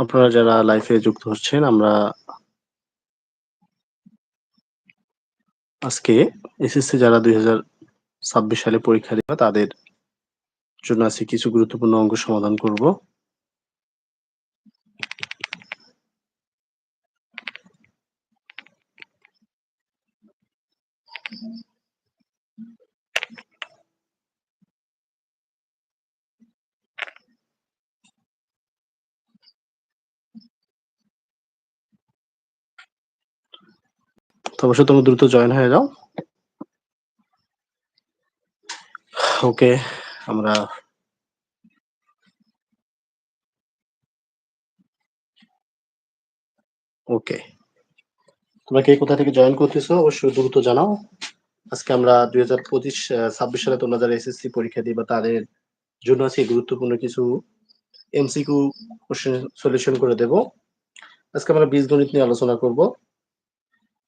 আপনারা যারা লাইফে যুক্ত হচ্ছেন, আমরা আজকে এসএসসি যারা ২০২৬ সালে পরীক্ষা দেবে, তাদের জন্য আজকে কিছু গুরুত্বপূর্ণ অঙ্ক সমাধান করব। তো অবশ্যই তোমরা দ্রুত জয়েন হয়ে যাও। ওকে, আমরা ওকে। তোমরা কে কোথা থেকে জয়েন করতেছো অবশ্যই দ্রুত জানাও। আজকে আমরা দুই হাজার পঁচিশ ছাব্বিশ সালে তোমরা যারা এসএসসি পরীক্ষা দিবা তাদের জন্য আজকে গুরুত্বপূর্ণ কিছু এমসিকিউ কোয়েশ্চেন সলিউশন করে দেব। আজকে আমরা বীজগণিত নিয়ে আলোচনা করব।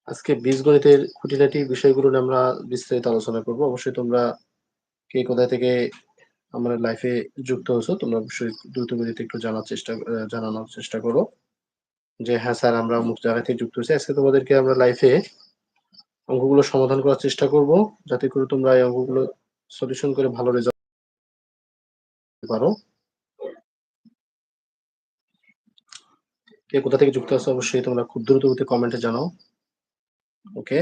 আজকে বীজগণিতের খুঁটিনাটি বিষয়গুলো নিয়ে আমরা বিস্তারিত আলোচনা করব। অবশ্যই তোমরা কে কোথা থেকে আমার লাইফে যুক্ত হয়েছো, তোমরা অবশ্যই দ্রুত গতিতে একটু জানার চেষ্টা জানানোর চেষ্টা করো। যে হ্যাঁ স্যার, আমরা অমুক জায়গা থেকে যুক্ত হয়েছি। আজকে তোমাদেরকে আমরা লাইফে অঙ্কগুলো সমাধান করার চেষ্টা করব, যাতে করে তোমরা এই অঙ্কগুলো সলিউশন করে ভালো রেজাল্ট পারো। কে কোথা থেকে যুক্ত আছো অবশ্যই তোমরা খুব দ্রুত গতিতে কমেন্টে জানাও। ওকে।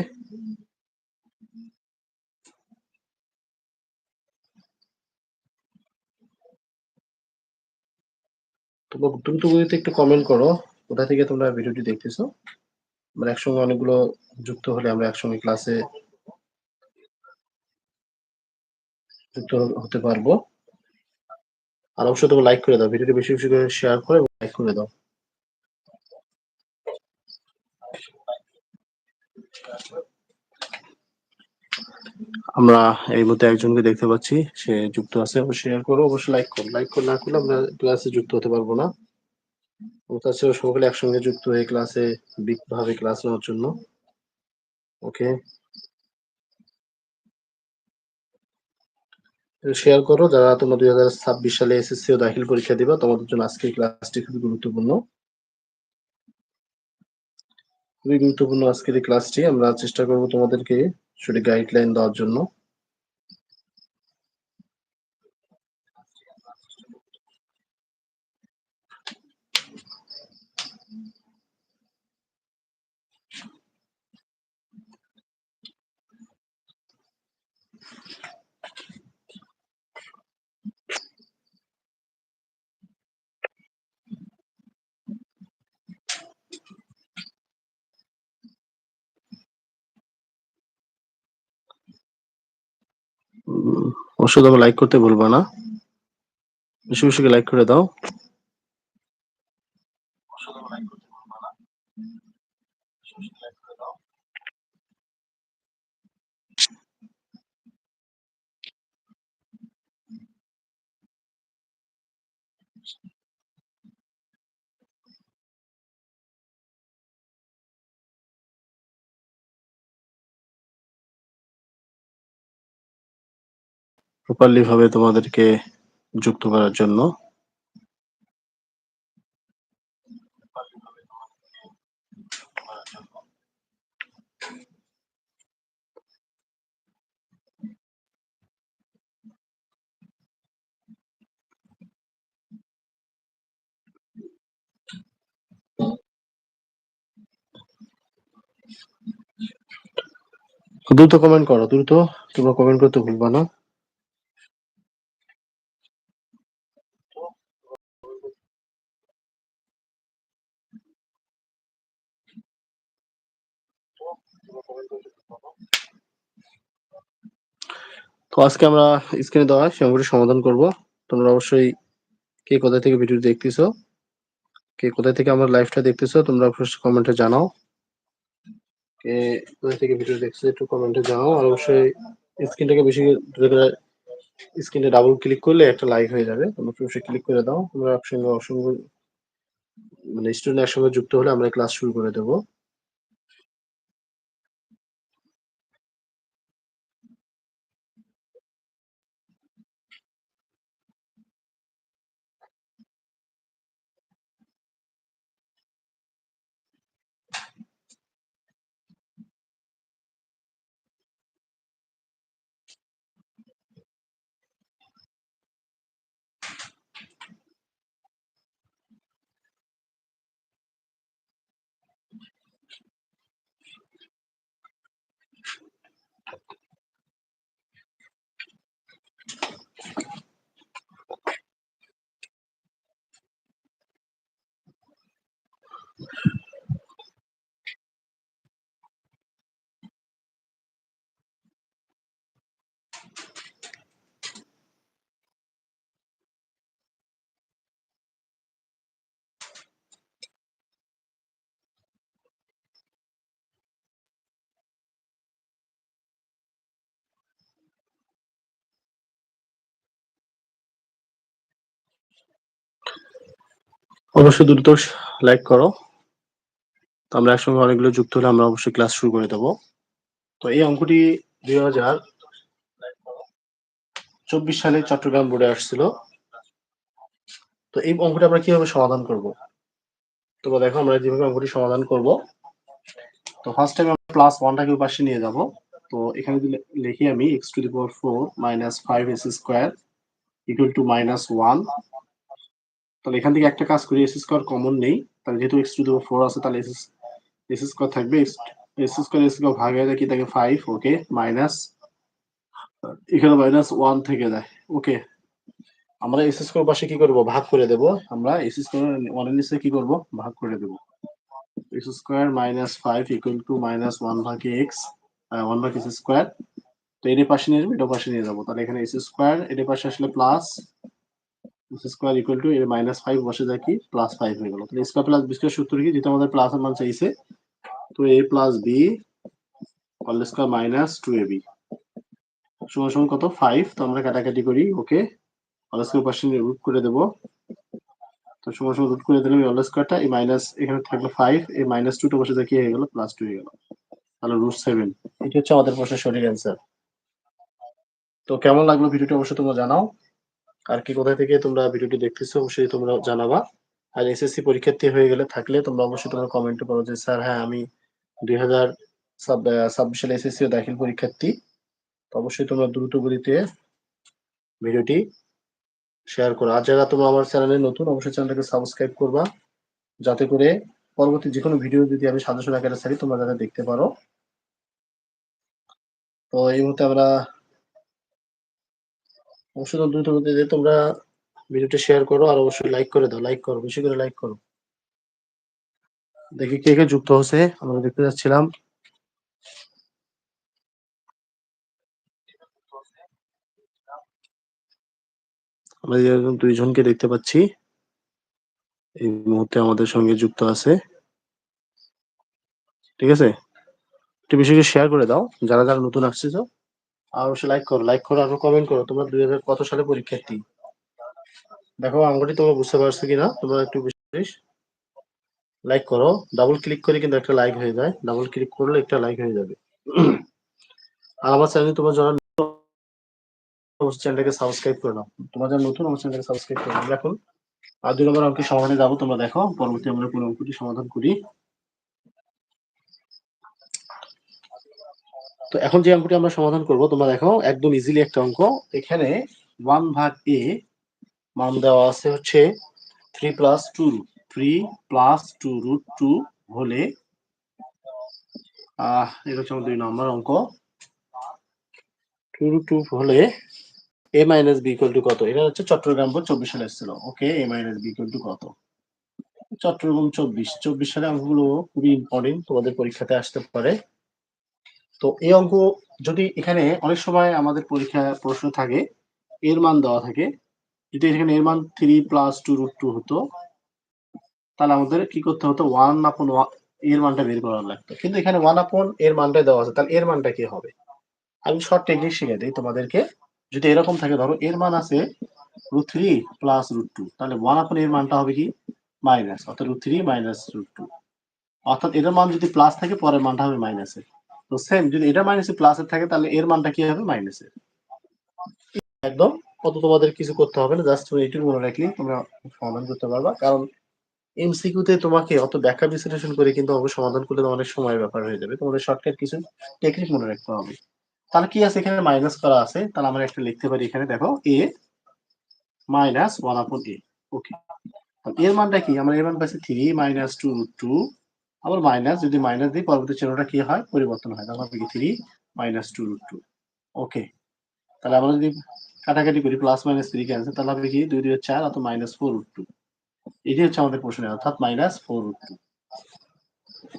তোমরা দ্রুত গতিতে একটু কমেন্ট করো। কোথা থেকে তোমরা ভিডিওটি দেখতেছো? আমরা একসঙ্গে অনেকগুলো যুক্ত হলে আমরা একসঙ্গে ক্লাসে যুক্ত হতে পারব। আর অবশ্যই তোমরা লাইক করে দাও। ভিডিওটি বেশি, বেশি করে শেয়ার করে লাইক করে দাও। আমরা এই মধ্যে একজনকে দেখতে পাচ্ছি। সে যুক্ত আছে। শেয়ার করো, অবশ্যই লাইক করো। লাইক না করলে আমরা ক্লাসে যুক্ত হতে পারব না। তাছাড়া সকলে একসঙ্গে যুক্ত হয়ে ক্লাসে ভাবে ক্লাস নেওয়ার জন্য। ওকে। শেয়ার করো যারা তোমরা ২০২৬ সালে এসএসসি ও দাখিল পরীক্ষা দিবা তোমাদের জন্য আজকের ক্লাসটি খুবই গুরুত্বপূর্ণ। খুবই গুরুত্বপূর্ণ আজকের এই ক্লাসটি। আমরা চেষ্টা করব তোমাদেরকে সঠিক গাইডলাইন দেওয়ার জন্য। অবশ্যই তোমরা লাইক করতে ভুলবা না। বেশি, বেশি লাইক করে দাও। প্রপারলি ভাবে তোমাদেরকে যুক্ত করার জন্য। দ্রুত কমেন্ট করো, দ্রুত। তোমরা কমেন্ট করতে ভুলবা না। তো আজকে আমরা স্ক্রিনে দেওয়া অঙ্কটি সমাধান করব। তোমরা অবশ্যই কে কোথা থেকে ভিডিও দেখতেছো, কে কোথা থেকে আমার লাইভটা দেখতেছো তোমরা অবশ্যই কমেন্টে জানাও। কে কোথা থেকে ভিডিও দেখছ একটু কমেন্টে জানাও। আর অবশ্যই স্ক্রিনটাকে বেশি করে স্ক্রিনে ডাবল ক্লিক করলে একটা লাইক হয়ে যাবে। তোমরা অবশ্যই ক্লিক করে দাও। তোমরা একসঙ্গে অসংখ্য মানে স্টুডেন্ট একসঙ্গে যুক্ত হলে আমরা ক্লাস শুরু করে দেব। অবশ্যই দ্রুত লাইক করো। তো আমরা একসঙ্গে অনেকগুলো যুক্ত হলে আমরা অবশ্যই ক্লাস শুরু করে দেবো। তো এই অঙ্কটি দুই হাজার চব্বিশ সালে চট্টগ্রাম বোর্ডে আসছিল। তো এই অঙ্কটি আমরা কীভাবে সমাধান করব? তো দেখো, আমরা যেভাবে অঙ্কটি সমাধান করব। তো ফার্স্ট টাইম আমরা প্লাস ওয়ানটাকে পাশে নিয়ে যাব। তো এখানে লিখি আমি x to the power four minus five s square equal to minus one তাহলে এখান থেকে একটা কাজ করি এস স্কোয়ার কমন নেই। তাহলে যেহেতু x to the power four আছে, তাহলে এস এস স্কোয়ার থাকবে। এস স্কোয়ার এস স্কোয়ার ভাগ হয়ে যায় কি? থাকে ফাইভ ওকে মাইনাস এখানে মাইনাস ওয়ান থেকে যায় ওকে আমরা এস স্কোয়ার পাশে কি করব? ভাগ করে দেব আমরা। এস স্কোয়ার ওয়ানের নিচে কি করব? ভাগ করে দেব। X square minus five equal to minus one ভাগে এক্স ওয়ান ভাগ এক্স স্কোয়ার তো এর পাশে নিয়ে যাব এটা পাশে নিয়ে যাব। তাহলে এখানে এস স্কোয়ার এর পাশে আসলে প্লাস স্কোয়ার ইকুয়াল টু এর মাইনাস ফাইভ বসে যায় কি? প্লাস ফাইভ হয়ে গেল। তাহলে স্কোয়ার প্লাস বি স্কোয়ার সূত্র কি? যেটা আমাদের প্লাস মান চাইছে, তো a plus b all square minus two a b সমান সমান কত? ফাইভ তো আমরা কাটাকাটি করি ওকে অল স্কোয়ার পাশে রুট করে দেবো। তো সমান সমান রুট করে দিলাম অল স্কোয়ারটা এই মাইনাস এখানে থাকল ফাইভ এই মাইনাস টুটা বসে যায় কি? হয়ে গেল প্লাস টু হয়ে গেল। তাহলে রুট সেভেন এটি হচ্ছে আমাদের প্রশ্নের সঠিক অ্যান্সার তো কেমন লাগল ভিডিওটি অবশ্যই তোমরা জানাও। আর কি কোথা থেকে তোমরা ভিডিওটি দেখতেছো অবশ্যই তোমরা জানাবা। আর এসএসসি পরীক্ষার্থী হয়ে গেলে থাকলে তোমরা অবশ্যই তোমরা কমেন্টে করো যে, স্যার হ্যাঁ আমি দুই হাজার ছাব্বিশ সালে এসএসসি ও দাখিল পরীক্ষার্থী। তো অবশ্যই তোমরা দ্রুত গতিতে ভিডিওটি শেয়ার করো। আর যারা তোমরা আমার চ্যানেলে নতুন, অবশ্যই চ্যানেলটাকে সাবস্ক্রাইব করবা। যাতে করে পরবর্তী যে কোনো ভিডিও যদি আমি সাজেশন আকারে ছাড়ি, তোমরা যাতে দেখতে পারো। তো এই মুহূর্তে আমরা অবশ্যই দ্রুত গতিতে তোমরা ভিডিওটি শেয়ার করো আর অবশ্যই লাইক করে দাও লাইক করো, বেশি করে লাইক করো। দেখি কে কে যুক্ত হচ্ছে, আমরা দেখতে যাচ্ছিলাম। আমরা এরকম দুইজনকে দেখতে পাচ্ছি, এই মুহূর্তে আমাদের সঙ্গে যুক্ত আছে। ঠিক আছে? একটু বেশি শেয়ার করে দাও, যারা যারা নতুন আসছে তো আর অবশ্যই লাইক করো লাইক করো আর কমেন্ট করো। তোমরা দুই হাজার কত সালে পরীক্ষার্থী? দেখো অঙ্কটি তোমরা বুঝতে পারছ কিনা? তোমরা একটু বেশি লাইক করো। ডাবল ক্লিক করে কিন্তু একটা লাইক হয়ে যায়। ডাবল ক্লিক করলে একটা লাইক হয়ে যাবে। আর আমার চ্যানেলে তোমার যারা চ্যানেলটাকে সাবস্ক্রাইব করে নাও। তোমার যারা নতুন আমার চ্যানেলটাকে সাবস্ক্রাইব করে নাও। এখন আর দুই নম্বর অঙ্কের সমাধানে যাব। তোমরা দেখো, পরবর্তী আমরা কোন অঙ্কটি সমাধান করি। তো এখন যে অঙ্কটি আমরা সমাধান করব, তোমরা দেখো, একদম ইজিলি একটা অঙ্ক। এখানে ওয়ান ভাগ এ মান দেওয়া আছে হচ্ছে three plus two three plus two root two হলে এটা হচ্ছে দুই নম্বর অঙ্ক। টু রুট টু হলে এ মাইনাস বি টু কত? এটা হচ্ছে চট্টগ্রাম চব্বিশ সালে এসেছিল। Okay a minus b two কত? চট্টগ্রাম চব্বিশ। চব্বিশ সালে অঙ্কগুলো খুবই ইম্পর্টেন্ট তোমাদের পরীক্ষাতে আসতে পারে। তো এই অঙ্ক যদি এখানে অনেক সময় আমাদের পরীক্ষা প্রশ্ন থাকে, এর মান দেওয়া থাকে, যদি এখানে এর মান three plus two root two হতো, তাহলে আমাদের কি করতে হতো? ওয়ান আপন এর মানটা বের করা লাগতো। কিন্তু এখানে ওয়ান আপন এর মানটা দেওয়া আছে, তাহলে এর মানটা কি হবে? আমি শর্ট টেকনিক শিখে দিই তোমাদেরকে। যদি এরকম থাকে, ধরো এর মান আছে root three plus root two তাহলে ওয়ান আপন এর মানটা হবে কি? মাইনাস অর্থাৎ root three minus root two অর্থাৎ এটার মান যদি প্লাস থাকে, পরের মানটা হবে মাইনাসের তো সেম যদি এটা মাইনাসে প্লাসের থাকে, তাহলে এর মানটা কি হবে? মাইনাসের একদম, কত তোমাদের কিছু করতে হবে না জাস্ট তুমি এটুকু মনে রাখলে তোমরা সমাধান করতে পারবা। কারণ এমসিকিউতে তোমাকে অত ব্যাখ্যা বিশ্লেষণ করে কিন্তু অবশ্য সমাধান করলে অনেক সময়ের ব্যাপার হয়ে যাবে। তোমাদের শর্টকাট কিছু টেকনিক মনে রাখতে হবে। তাহলে কি আছে এখানে? মাইনাস করা আছে। তাহলে আমরা একটা লিখতে পারি এখানে, দেখো এ মাইনাস ওয়ান আপন এ ওকে এর মানটা কি? আমরা এর মান পাচ্ছি three minus two root two আবার মাইনাস যদি মাইনাস দিই, পরবর্তী চিহ্নটা কি হয়? পরিবর্তন হয়। তাহলে three minus two root two okay তাহলে আমরা যদি কাটাকাটি করি প্লাস মাইনাস থ্রি ক্যান্সেল তাহলে হবে কি? দুই দুই চার অত মাইনাস ফোর রুট টু এটি হচ্ছে আমাদের প্রশ্ন অর্থাৎ মাইনাস ফোর রুট টু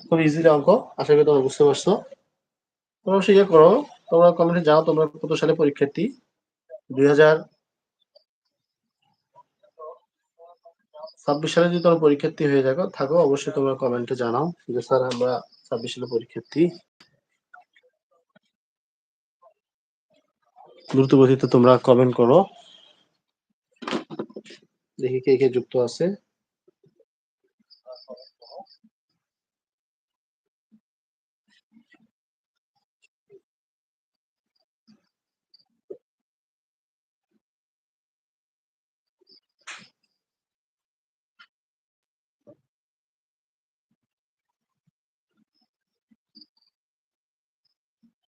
খুব ইজিলি অঙ্ক, আশা করি তোমরা বুঝতে পারছ। তোমরা অবশ্যই ইয়ে করো, তোমরা কমেন্টে জানাও তোমরা কত সালে পরীক্ষার্থী? দুই হাজার ছাব্বিশ সালে যদি তোমার পরীক্ষার্থী হয়ে থাকো থাকো, অবশ্যই তোমরা কমেন্টে জানাও যে স্যার আমরা ছাব্বিশ সালে পরীক্ষার্থী। দ্রুত গতিতে তোমরা কমেন্ট করো। দেখি কে কে যুক্ত আছে।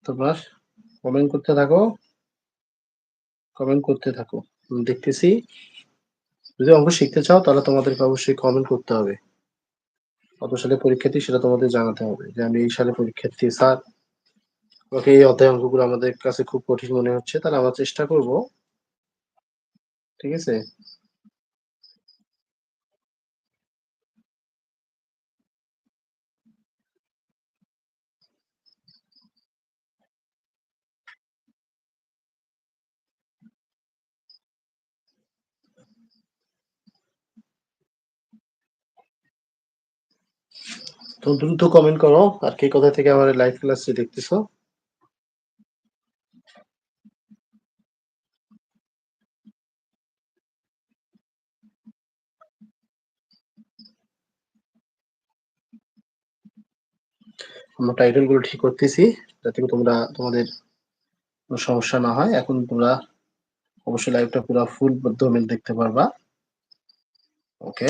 তোমরা কমেন্ট করতে থাকো। কমেন্ট করতে থাকো। দেখতেছি। যদি অঙ্ক শিখতে চাও, তাহলে তোমাদেরকে অবশ্যই কমেন্ট করতে হবে। কত সালে পরীক্ষার্থী সেটা তোমাদের জানাতে হবে। যে আমি এই সালে পরীক্ষার্থী স্যার। ওকে এই অধ্যায় অঙ্কগুলো আমাদের কাছে খুব কঠিন মনে হচ্ছে, তাহলে আমরা চেষ্টা করব। ঠিক আছে? তো দ্রুত কমেন্ট করো, আর কে কোথা থেকে আমার লাইভ ক্লাসটি দেখতেছো? আমরা টাইটেলগুলো ঠিক করতেছি, যাতে তোমরা তোমাদের কোনো সমস্যা না হয়। এখন তোমরা অবশ্যই লাইভটা পুরো ফুল ডোমেন দেখতে পারবা। ওকে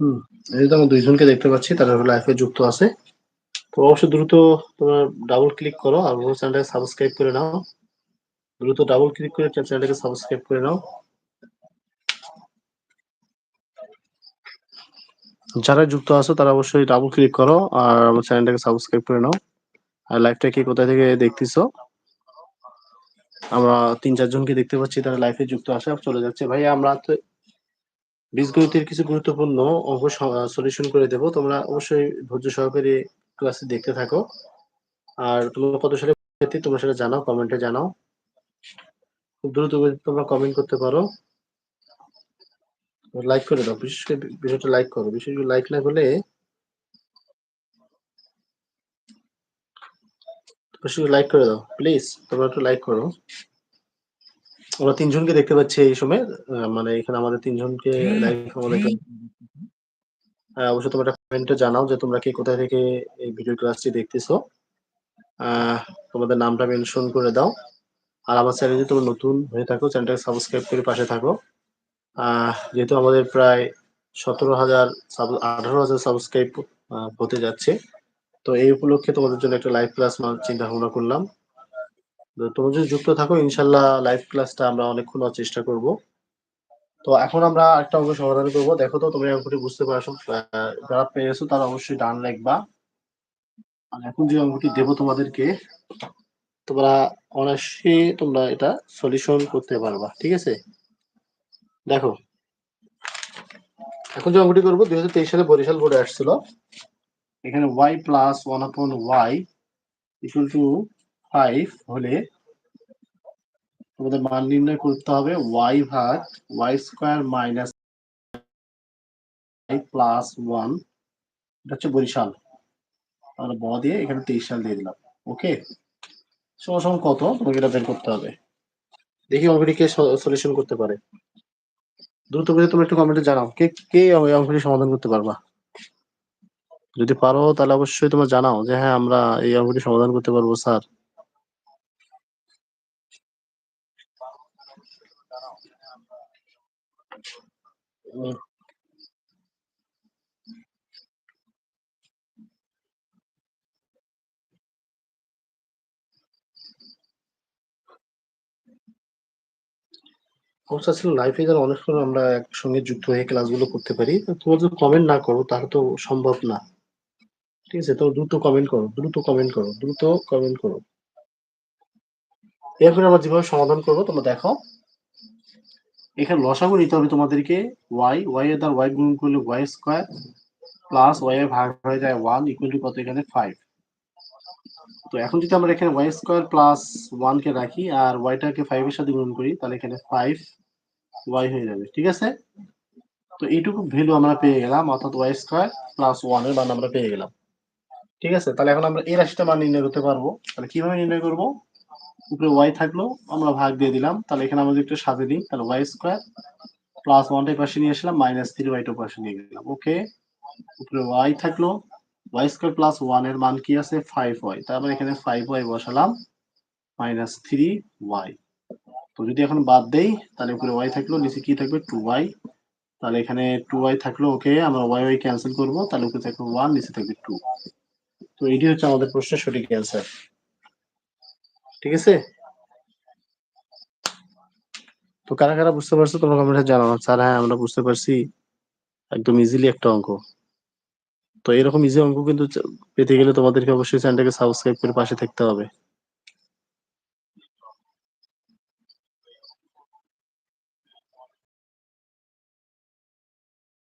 হুম, এই তো আমরা দুইজনকে দেখতে পাচ্ছি, তারা লাইফে যুক্ত আছে। তো অবশ্যই দ্রুত তোমরা ডাবল ক্লিক করো আর আমার চ্যানেলটাকে সাবস্ক্রাইব করে নাও। দ্রুত ডাবল ক্লিক করে চ্যানেলটাকে সাবস্ক্রাইব করে নাও। যারা যুক্ত আছো, তারা অবশ্যই ডাবল ক্লিক করো আর আমার চ্যানেলটাকে সাবস্ক্রাইব করে নাও। আর লাইভটা কি কোথা থেকে দেখতেছো? আমরা তিন চারজনকে দেখতে পাচ্ছি, তারা লাইফে যুক্ত আছে। চলে যাচ্ছে। ভাই আমরা তো বীজগণিতের কিছু গুরুত্বপূর্ণ অঙ্ক সলিউশন করে দেব। তোমরা অবশ্যই ধৈর্য সহকারে ক্লাসে দেখতে থাকো। আর তোমরা কত সালে পরীক্ষার্থী, তোমরা সেটা জানাও কমেন্টে জানাও। খুব দ্রুত তোমরা কমেন্ট করতে পারো। লাইক করে দাও। বিশেষ করে ভিডিওটা লাইক করো। বিশেষ করে লাইক না করলে বিশেষ করে লাইক করে দাও। প্লিজ তোমরা একটু লাইক করো। আমরা তিনজনকে দেখতে পাচ্ছি এই সময় মানে এখানে আমাদের তিনজনকে লাইক আমাদের হ্যাঁ, অবশ্যই তোমরা কমেন্টে জানাও যে তোমরা কি কোথা থেকে এই ভিডিও ক্লাসটি দেখতেছো। তোমাদের নামটা মেনশন করে দাও। আর আমার চ্যানেল যদি তোমরা নতুন হয়ে থাকো চ্যানেলটাকে সাবস্ক্রাইব করে পাশে থাকো। যেহেতু আমাদের প্রায় সতেরো হাজার আঠারো হাজার সাবস্ক্রাইব হতে যাচ্ছে তো এই উপলক্ষে তোমাদের জন্য একটা লাইভ ক্লাস চিন্তা ভাবনা করলাম। তোমরা যদি যুক্ত থাকো, ইনশাল্লাহ লাইভ ক্লাসটা আমরা অনেকক্ষণ চেষ্টা করব। তো এখন আমরা একটা অঙ্ক সমাধান করব। দেখো তো, তোমরা অঙ্কটি বুঝতে পারছ যারা পেয়েছ তারা অবশ্যই ডান লিখবা আর এখন যে অঙ্কটি দেবো তোমাদেরকে, তোমরা অনায়াসে তোমরা এটা সলিউশন করতে পারবা, ঠিক আছে? দেখো, এখন যে অঙ্কটি করব, দুই হাজার তেইশ সালে বরিশাল বোর্ডে আসছিল। এখানে y plus one upon y equal to five হলে তোমাদের মান নির্ণয় করতে হবে ওয়াই ভাগ y square minus plus one এটা হচ্ছে বরিশাল। আমরা ব দিয়ে এখানে তেইশ সাল দিয়ে দিলাম। ওকে সমান কত? তোমাকে এটা বের করতে হবে। দেখি অঙ্কটি কে সলিউশন করতে পারে। দ্রুত করে তুমি একটু কমেন্টে জানাও। কে কে অঙ্কটি সমাধান করতে পারবা? যদি পারো তাহলে অবশ্যই তোমার জানাও যে হ্যাঁ আমরা এই অঙ্কটি সমাধান করতে পারব, স্যার। ছিল লাইফে যেন অনেকক্ষণ আমরা একসঙ্গে যুক্ত হয়ে ক্লাসগুলো করতে পারি। তোমরা যদি কমেন্ট না করো, তাহলে তো সম্ভব না। ঠিক আছে তো দ্রুত কমেন্ট করো, দ্রুত কমেন্ট করো, দ্রুত কমেন্ট করো। এরপরে আমরা যেভাবে সমাধান করব, তোমরা দেখো। এখানে লসাগু নিতে হবে তোমাদেরকে ওয়াই ওয়াই এর দ্বারা ওয়াই গুণ করলে ওয়াই স্কোয়ার প্লাস ওয়াই এর ভাগ হয়ে যায় ওয়ান ইকুয়াল টু কত এখানে ফাইভ তো এখন যদি আমরা এখানে ওয়াই স্কোয়ার প্লাস ওয়ান কে রাখি আর ওয়াইটাকে ফাইভ এর সাথে গুণ করি, তাহলে এখানে ফাইভ ওয়াই হয়ে যাবে, ঠিক আছে? তো এইটুকু ভ্যালু আমরা পেয়ে গেলাম, অর্থাৎ ওয়াই স্কোয়ার প্লাস ওয়ানের মান আমরা পেয়ে গেলাম। ঠিক আছে? তাহলে এখন আমরা এই রাশিটা মান নির্ণয় করতে পারব। তাহলে কীভাবে নির্ণয় করব? উপরে ওয়াই থাকল, আমরা ভাগ দিয়ে দিলাম। তাহলে এখানে আমাদের একটু সাজে দিই। তাহলে ওয়াই স্কোয়ার প্লাস ওয়ানটাই পাশে নিয়ে আসলাম মাইনাস থ্রি ওয়াইটাও পাশে নিয়ে গেলাম। ওকে উপরে ওয়াই থাকল ওয়াই স্কোয়ার প্লাস ওয়ানের মান কি আছে? ফাইভ ওয়াই তারপর এখানে ফাইভ ওয়াই বসালাম মাইনাস থ্রি ওয়াই তো যদি এখন বাদ দেই, তাহলে উপরে ওয়াই থাকল, নিচে কি থাকবে? টু ওয়াই তাহলে এখানে টু ওয়াই থাকল ওকে আমরা ওয়াই ওয়াই ক্যান্সেল করব, তাহলে উপরে থাকবে ওয়ান নিচে থাকবে টু তো এটি হচ্ছে আমাদের প্রশ্নের সঠিক অ্যান্সার ঠিক আছে? তো কারা কারা বুঝতে পারছ তোমরা কমেন্টে জানাও। স্যার হ্যাঁ আমরা বুঝতে পারছি। একদম ইজিলি একটা অঙ্ক। তো এরকম ইজি অঙ্ক কিন্তু পেতে গেলে তোমাদেরকে অবশ্যই চ্যানেলটাকে সাবস্ক্রাইব করে পাশে থাকতে হবে।